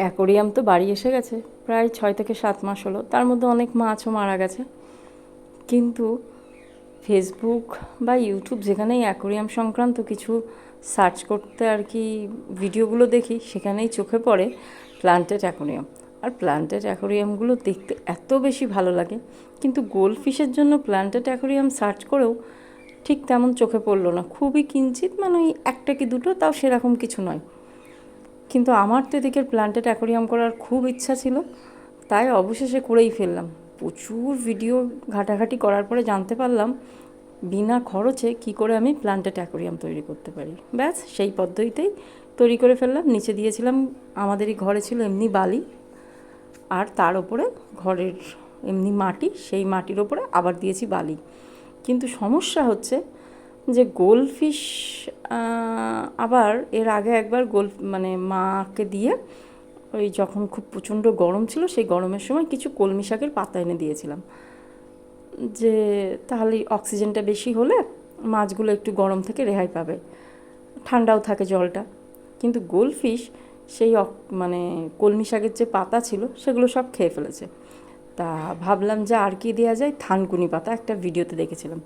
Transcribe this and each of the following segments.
Aquarium তো বাড়ি এসে গেছে, প্রায় ছয় থেকে সাত মাস হলো। তার মধ্যে অনেক মাছও মারা গেছে। কিন্তু ফেসবুক বা ইউটিউব যেখানেই অ্যাকোরিয়াম সংক্রান্ত কিছু সার্চ করতে আর কি ভিডিওগুলো দেখি, সেখানেই চোখে পড়ে প্লান্টেড অ্যাকোরিয়াম। আর প্লান্টেড অ্যাকোরিয়ামগুলো দেখতে এত বেশি ভালো লাগে, কিন্তু গোল্ডফিশের জন্য প্লান্টেড অ্যাকোরিয়াম সার্চ করেও ঠিক তেমন চোখে পড়ল না। খুবই কিঞ্চিত মানে ওই একটা কি দুটো, তাও সেরকম কিছু নয়। কিন্তু আমার তো এদিকের প্লান্টেড অ্যাকোরিয়াম করার খুব ইচ্ছা ছিল, তাই অবশেষে করেই ফেললাম। প্রচুর ভিডিও ঘাটাঘাটি করার পরে জানতে পারলাম, বিনা খরচে কি করে আমি প্লান্টেড অ্যাকোরিয়াম তৈরি করতে পারি। ব্যাস, সেই পদ্ধতিতেই তৈরি করে ফেললাম। নিচে দিয়েছিলাম আমাদেরই ঘরে ছিল এমনি বালি, আর তার ওপরে ঘরের এমনি মাটি, সেই মাটির ওপরে আবার দিয়েছি বালি। কিন্তু সমস্যা হচ্ছে যে গোলফিশ আবার এর আগে একবার গোল মানে মাকে দিয়ে ওই যখন খুব প্রচণ্ড গরম ছিল, সেই গরমের সময় কিছু কলমি শাকের পাতা এনে দিয়েছিলাম। যে তাহলে অক্সিজেনটা বেশি হলে মাছগুলো একটু গরম থেকে রেহাই পাবে। ঠান্ডাও থাকে জলটা। কিন্তু গোলফিশ সেই মানে কলমি শাকের যে পাতা ছিল, সেগুলো সব খেয়ে ফেলেছে। তা ভাবলাম যে আর কি দেওয়া যায়? থানকুনি পাতা, একটা ভিডিওতে দেখেছিলাম।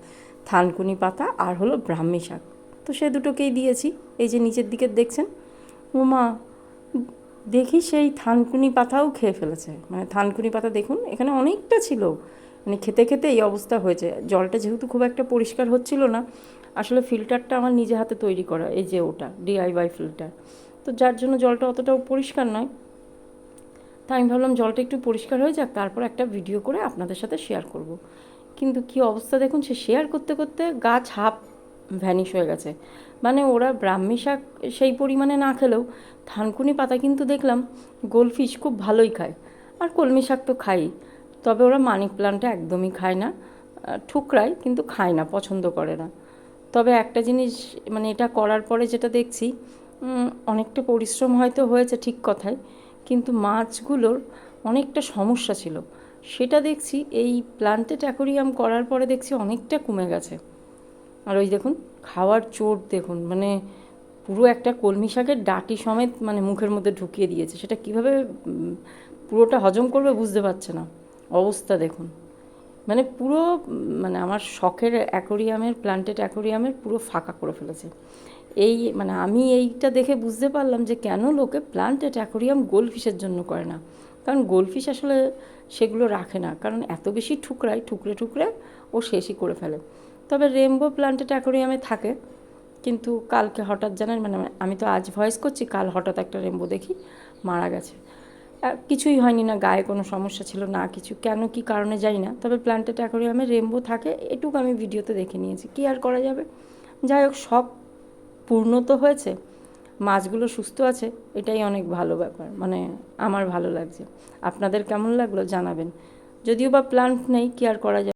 থানকুনি পাতা আর হলো ব্রাহ্মী শাক। তো সে দুটোকেই দিয়েছি। এই যে নিচের দিকে দেখছেন? ওমা দেখি সেই থানকুনি পাতাও খেয়ে ফেলেছে। মানে থানকুনি পাতা দেখুন, এখানে অনেকটা ছিল। মানে খেতে খেতে এই অবস্থা হয়েছে। জলটা যেহেতু খুব একটা পরিষ্কার হচ্ছিল না, আসলে ফিল্টারটা আমার নিজে হাতে তৈরি করা, এই যে ওটা ডিআইওয়াই ফিল্টার। তো যার জন্য জলটা অতটাও পরিষ্কার নয়। তা আমি ভাবলাম জলটা একটু পরিষ্কার হয়ে যাক, তারপর একটা ভিডিও করে আপনাদের সাথে শেয়ার করব। কিন্তু কি অবস্থা দেখুন, সে শেয়ার করতে করতে গাছ হাফ ভ্যানিশ হয়ে গেছে। মানে ওরা ব্রাহ্মী শাক সেই পরিমাণে না খেলেও থানকুনি পাতা কিন্তু দেখলাম গোলফিশ খুব ভালোই খায়। আর কলমি শাক তো খাই, তবে ওরা মানিক প্লান্টটা একদমই খায় না। ঠুকরায় কিন্তু খায় না, পছন্দ করে না। তবে একটা জিনিস মানে এটা করার পরে যেটা দেখছি অনেকটা পরিশ্রম হয়তো হয়েছে ঠিক কথাই কিন্তু মাছগুলোর অনেকটা সমস্যা ছিল। সেটা দেখছি এই প্লান্টেড অ্যাকোরিয়াম করার পরে দেখছি অনেকটা কমে গেছে। আর ওই দেখুন, খাওয়ার চোট দেখুন মানে পুরো একটা কলমি শাকের ডাটি সমেত মানে মুখের মধ্যে ঢুকিয়ে দিয়েছে। সেটা কীভাবে পুরোটা হজম করবে বুঝতে পারছে না। অবস্থা দেখুন। মানে পুরো মানে আমার শখের অ্যাকোরিয়ামের প্লান্টেড অ্যাকোরিয়ামের পুরো ফাঁকা করে ফেলেছে। এই মানে আমি এইটা দেখে বুঝতে পারলাম যে কেন লোকে প্লান্টেড অ্যাকোরিয়াম গোলফিশের জন্য করে না। কারণ গোলফিশ আসলে সেগুলো রাখে না। কারণ এত বেশি ঠুকরায়, ঠুকরে ঠুকরে ও শেষই করে ফেলে। তবে রেমবো প্লান্টেড অ্যাকোরিয়ামে থাকে। কিন্তু কালকে হঠাৎ জানেন মানে আমি তো আজ ভয়েস করছি, কাল হঠাৎ একটা রেমবো দেখি, মারা গেছে। কিছুই হয়নি না, গায়ে কোনো সমস্যা ছিল না, কিছু কেন কি কারণে যাই না। তবে প্লান্টেড অ্যাকোরিয়ামে রেমবো থাকে, এটুকু আমি ভিডিওতে দেখে নিয়েছি। কী আর করা যাবে? যাই হোক, সব পূর্ণ তো হয়েছে, মাছগুলো সুস্থ আছে, এটাই অনেক ভালো ব্যাপার মানে আমার ভালো লাগছে। আপনাদের কেমন লাগল জানাবেন। যদিও বা প্লান্ট নেই, কি আর করা যায়।